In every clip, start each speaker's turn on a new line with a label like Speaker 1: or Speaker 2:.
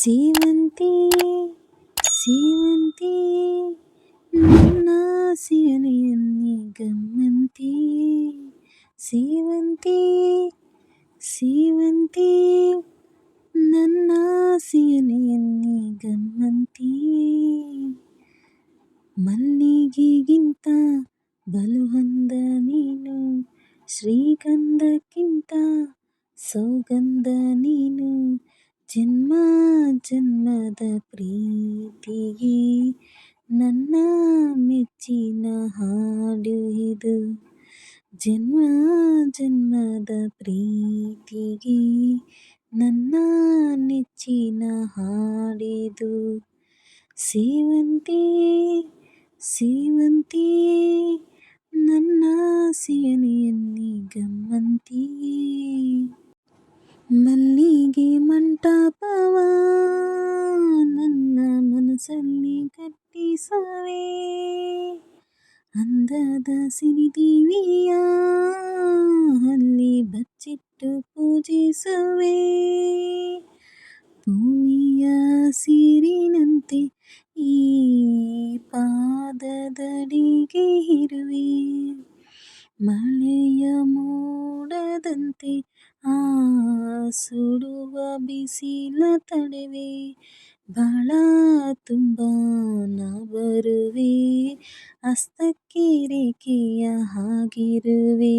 Speaker 1: ಸೇವಂತಿಯೇ ಸೇವಂತಿಯೇ ನನ್ನಾಸೆಯ ನೆನ್ನೆ ಗಮ್ಮಂತಿಯೇ ಸೇವಂತಿಯೇ ಸೇವಂತಿಯೇ ನನ್ನಾಸೆಯ ನೆನ್ನೆ ಗಮ್ಮಂತಿಯೇ ಮಲ್ಲಿಗೆಗಿಂತ ಬಲು ಅಂದ ನೀನು ಶ್ರೀಗಂಧಕ್ಕಿಂತ ಸೌಗಂಧ ನೀನು ಜನ್ಮ ಜನ್ಮದ ಪ್ರೀತಿಗೆ ನನ್ನ ಮೆಚ್ಚಿನ ಹಾಡು ಇದು. ಜನ್ಮ ಜನ್ಮದ ಪ್ರೀತಿಗೆ ನನ್ನ ನೆಚ್ಚಿನ ಹಾಡಿದು ಸೇವಂತಿಯೇ ಸೇವಂತಿಯೇ, ನನ್ನ ನೆನ್ನೆ ನನ್ನ ಮನಸ್ಸಲ್ಲಿ ಕಟ್ಟಿಸುವೆ ಅಂದದ ಸಿರಿದೇವಿಯ ಅಲ್ಲಿ ಬಚ್ಚಿಟ್ಟು ಪೂಜಿಸುವೆ ಭೂಮಿಯ ಹಸಿರಿನಂತೆ ಈ ಪಾದದಡಿಗೆ ಇರುವೆ ಮಳೆಯ ಮೋಡದಂತೆ ಆ ಸುಡುವ ಬಿಸಿಲ ತಡೆವೆ ಬಾಳ ತುಂಬ ನಾ ಬರುವೆ ಹಸ್ತಕ್ಕೆ ರೇಖೆಯ ಹಾಗಿರುವೆ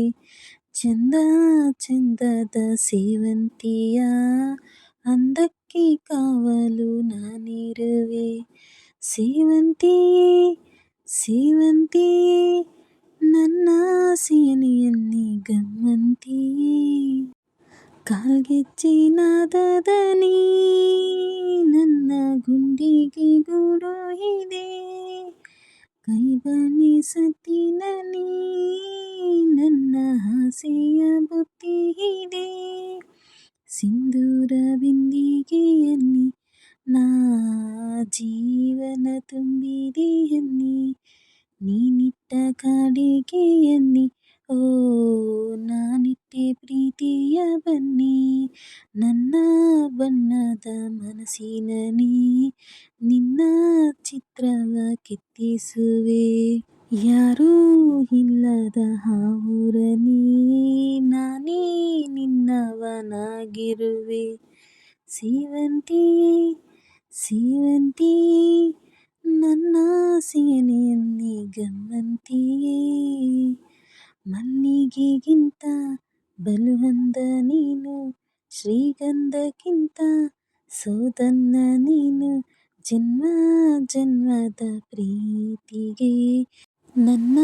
Speaker 1: ಚಂದ ಚಂದದ ಸೇವಂತಿಯ ಅಂದಕ್ಕೆ ಕಾವಲು ನಾನಿರುವೆ ಸೇವಂತಿಯೇ ಸೇವಂತಿಯೇ ನನ್ನಾಸೆಯ ನೆನ್ನೆ ಗಮ್ಮಂತಿಯೇ ಕಾಲ್ಗೆಜ್ಜೆ ನಾದದನಿ ನನ್ನ ಗುಂಡಿಗೆ ಗೂಡು ಇದೆ ಕೈಬಳೆ ಸತಿನನಿ ನನ್ನ ಆಸೆಯ ಬುತ್ತಿ ಇದೆ ಸಿಂಧೂರ ಬಿಂದಿಗೆಯಲ್ಲಿ ನಾ ಜೀವನ ತುಂಬಿದೆಯನ್ನಿ ನೀನಿಟ್ಟ ಕಾಡಿಗೆಯನ್ನಿ ಬಣ್ಣದ ಮನಸ್ಸಿನಲ್ಲಿ ನಿನ್ನ ಚಿತ್ರವ ಕೆತ್ತಿಸುವೆ. ಯಾರೂ ಇಲ್ಲದ ಆ ನೀ ನಾನೇ ನಿನ್ನವನಾಗಿರುವೆ. ಸೇವಂತಿಯೇ ಸೇವಂತಿಯೇ, ನನ್ನ ನೆನ್ನೆ ಗಮ್ಮಂತಿಯೇ. ಮಲ್ಲಿಗೆಗಿಂತ ಬಲುವಂದ ನೀನು, ಶ್ರೀಗಂಧಕ್ಕಿಂತ ಸೌಗಂಧ ನೀನು ಜನ್ಮ ಜನ್ಮದ ಪ್ರೀತಿಗೆ, ನನ್ನ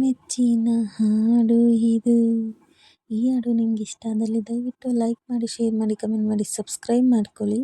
Speaker 1: ಮೆಚ್ಚಿನ ಹಾಡು ಇದು. ಈ ಹಾಡು ನಿಮ್ಗೆ ಇಷ್ಟ ಆದಲ್ಲಿ ದಯವಿಟ್ಟು ಲೈಕ್ ಮಾಡಿ ಶೇರ್ ಮಾಡಿ ಕಮೆಂಟ್ ಮಾಡಿ ಸಬ್ಸ್ಕ್ರೈಬ್ ಮಾಡ್ಕೊಳ್ಳಿ.